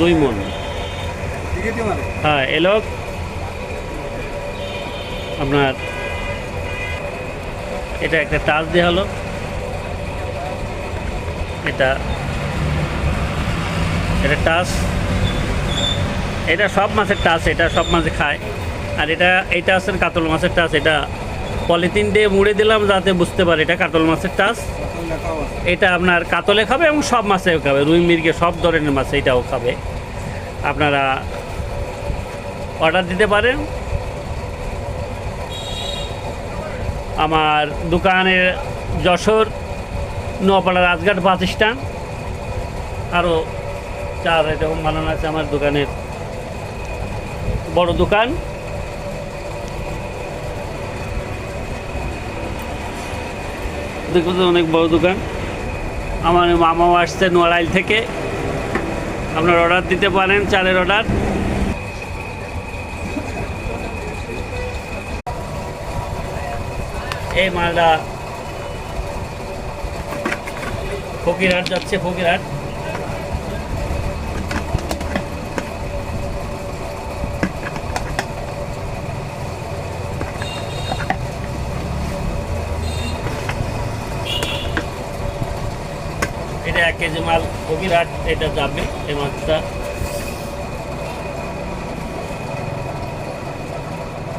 দুই মন। হ্যাঁ এলো। আপনার এটা একটা টাচ দেওয়া হলো। এটা এটা টাচ এটা সব মাছের টাচ এটা সব মাছে খায়। আর এটা এটা আছে কাতল মাছের টাচ এটা পলিথিন দিয়ে মুড়ে দিলাম যাতে বুঝতে পারে এটা কাতল মাছের টাচ এটা আপনার কাতলে খাবে এবং সব মাছেও খাবে। রুই, মির্গে সব ধরনের মাছ এটাও খাবে। আপনারা অর্ডার দিতে পারেন। আমার দোকানের যশোর নোয়াপাড়া রাজঘাট বাস স্ট্যান্ড। আরও চার এরকম বানানো আছে আমার দোকানের। বড় দোকান। দেখুন অনেক বড় দোকান। আমার মামাও আসছে নোয়ারাইল থেকে। আপনার অর্ডার দিতে পারেন, চালের অর্ডার এই মালটা ফকিরহাট যাচ্ছে, ফকিরহাট। এটা এক কেজি মাল কবিরাট এটা যাবে এই মাছটা।